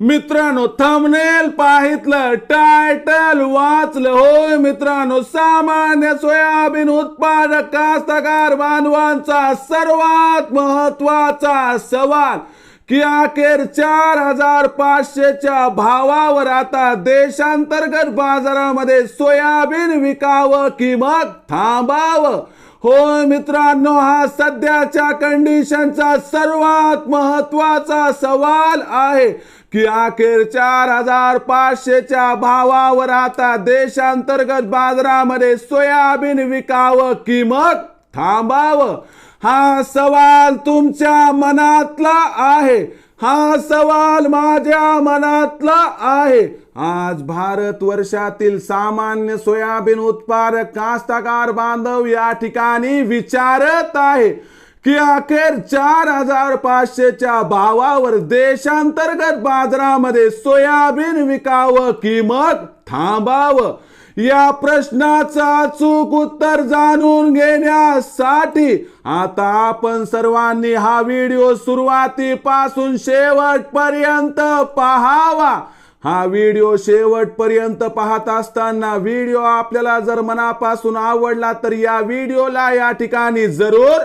मित्रांनो thumbnail पाहितलं title वाचलं. होय मित्रांनो सामान्य सोयाबीन उत्पादक कास्तकार बांधवांचा सर्वात महत्त्वाचा सवाल की अखेर चार हजार पाचशेच्या भावावर आता देशांतर्गत बाजारामध्ये सोयाबीन विकावं की मग थांबावं? होय मित्रांनो हा सध्याच्या कंडिशनचा सर्वात महत्त्वाचा सवाल आहे. की अखेर चार हजार पाचशेच्या भावावर आता देशांतर्गत बाजारामध्ये सोयाबीन विकावं किंमत थांबावं? हा सवाल तुमच्या मनातला आहे. हा सवाल माझ्या मनातला आहे. आज भारत वर्षातील सामान्य सोयाबीन उत्पादक कास्तकार बांधव या ठिकाणी विचारत आहे. की अखेर चार हजार पाचशेच्या भावावर देशांतर्गत बाजारामध्ये सोयाबीन विकावं किंमत थांबावं? या प्रश्नाचा चूक उत्तर जाणून घेण्यासाठी आता आपण सर्वांनी हा व्हिडिओ सुरुवातीपासून शेवटपर्यंत पाहावा. हा व्हिडिओ शेवटपर्यंत पाहत असताना व्हिडिओ आपल्याला जर मनापासून आवडला तर या व्हिडिओला या ठिकाणी जरूर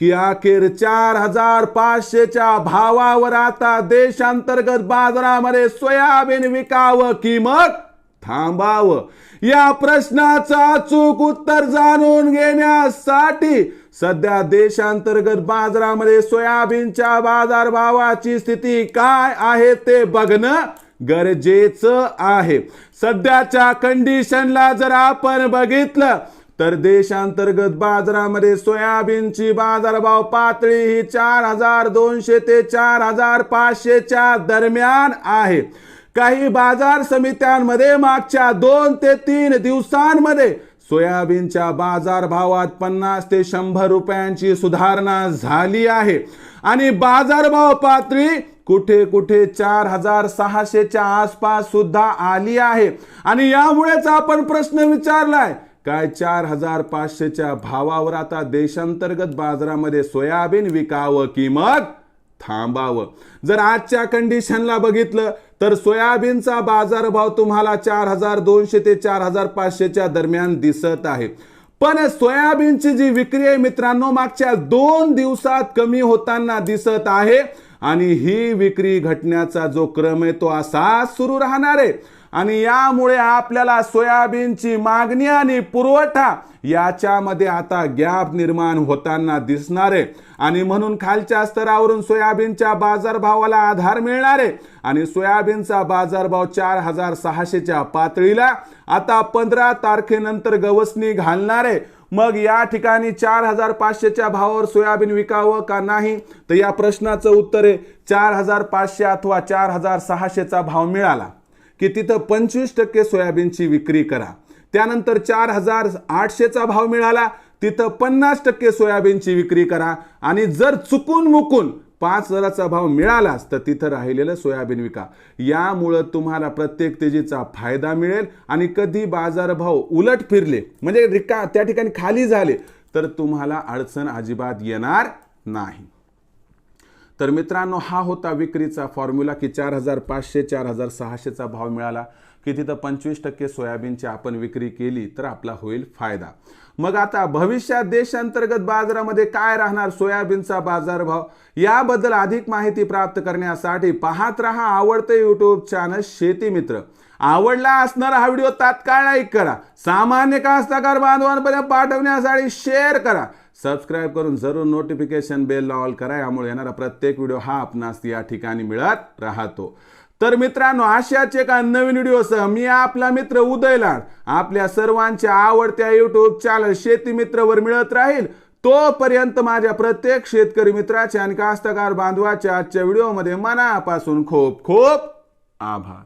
की अखेर चार हजार पाचशेच्या भावावर आता देशांतर्गत बाजारामध्ये सोयाबीन विकावं की मग थांबावं? या प्रश्नाचं अचूक उत्तर जाणून घेण्यासाठी सध्या देशांतर्गत बाजारामध्ये सोयाबीनच्या बाजारभावाची स्थिती काय आहे ते बघणं गरजेचं आहे. सध्याच्या कंडिशनला जर आपण बघितलं तर देशांतर्गत बाजारामध्ये सोयाबीनची बाजारभाव पातळी ही चार हजार दोनशे ते चार हजार पाचशेच्या दरम्यान आहे. काही बाजार समित्यांमध्ये मागच्या दोन ते तीन दिवसांमध्ये सोयाबीनच्या बाजारभावात पन्नास ते शंभर रुपयांची सुधारणा झाली आहे. आणि बाजारभाव पातळी कुठे कुठे चार हजार सहाशेच्या आसपास सुद्धा आली आहे. आणि यामुळेच आपण प्रश्न विचारलाय काय चार हजार पाचशेच्या भावावर आता देशांतर्गत बाजारामध्ये सोयाबीन विकावं की मग थांबावं. जर आजच्या कंडिशनला बघितलं तर सोयाबीनचा बाजारभाव तुम्हाला चार हजार दोनशे ते चार हजार पाचशेच्या दरम्यान दिसत आहे. पण सोयाबीनची जी विक्री आहे मित्रांनो मागच्या दोन दिवसात कमी होताना दिसत आहे. आणि ही विक्री घटण्याचा जो क्रम आहे तो असा सुरू राहणार आहे. आणि यामुळे आपल्याला सोयाबीनची मागणी आणि पुरवठा याच्यामध्ये आता गॅप निर्माण होताना दिसणार आहे. आणि म्हणून खालच्या स्तरावरून सोयाबीनच्या बाजारभावाला आधार मिळणार आहे आणि सोयाबीनचा बाजारभाव चार हजार सहाशेच्या पातळीला आता पंधरा तारखेनंतर गवसणी घालणार. आहे मग या ठिकाणी चार हजार पाचशेच्या भावावर सोयाबीन विकावं का नाही? तर या प्रश्नाचं उत्तर आहे चार हजार पाचशे अथवा चार हजार सहाशेचा भाव मिळाला. की तिथं पंचवीस टक्के सोयाबीनची विक्री करा. त्यानंतर चार हजार आठशेचा भाव मिळाला तिथं पन्नास टक्के सोयाबीनची विक्री करा. आणि जर चुकून मुकून पाच हजाराचा भाव मिळालाच तर तिथं राहिलेलं सोयाबीन विका. यामुळं तुम्हाला प्रत्येक तेजीचा फायदा मिळेल आणि कधी बाजारभाव उलट फिरले म्हणजे रिका त्या ठिकाणी खाली झाले तर तुम्हाला अडचण अजिबात येणार नाही. तर मित्रांनो हा होता विक्रीचा फॉर्म्युला की चार हजार पाचशे चार हजार सहाशेचा भाव मिळाला की तिथं पंचवीस टक्के सोयाबीनची आपण विक्री केली तर आपला होईल फायदा. मग आता भविष्यात देशांतर्गत बाजारामध्ये काय राहणार सोयाबीनचा बाजारभाव? याबद्दल अधिक माहिती प्राप्त करण्यासाठी पाहत रहा आवडते यूट्यूब चॅनल शेती मित्र. आवडला असणारा हा व्हिडिओ तात्काळ लाईक करा. सामान्य कास्तकार बांधवांपर्यंत पाठवण्यासाठी शेअर करा. सबस्क्राईब करून जरूर नोटिफिकेशन बेल ऑल करा यामुळे येणारा प्रत्येक व्हिडिओ हा आपणास या ठिकाणी मिळत राहतो. तर मित्रांनो अशाच एका नवीन व्हिडिओसह मी आपला मित्र उदय लाड आपल्या सर्वांच्या आवडत्या युट्यूब चॅनल शेती मित्रवर मिळत राहील. तोपर्यंत माझ्या प्रत्येक शेतकरी मित्राच्या आणि कास्तकार बांधवाच्या आजच्या व्हिडिओमध्ये मनापासून खूप खूप आभार.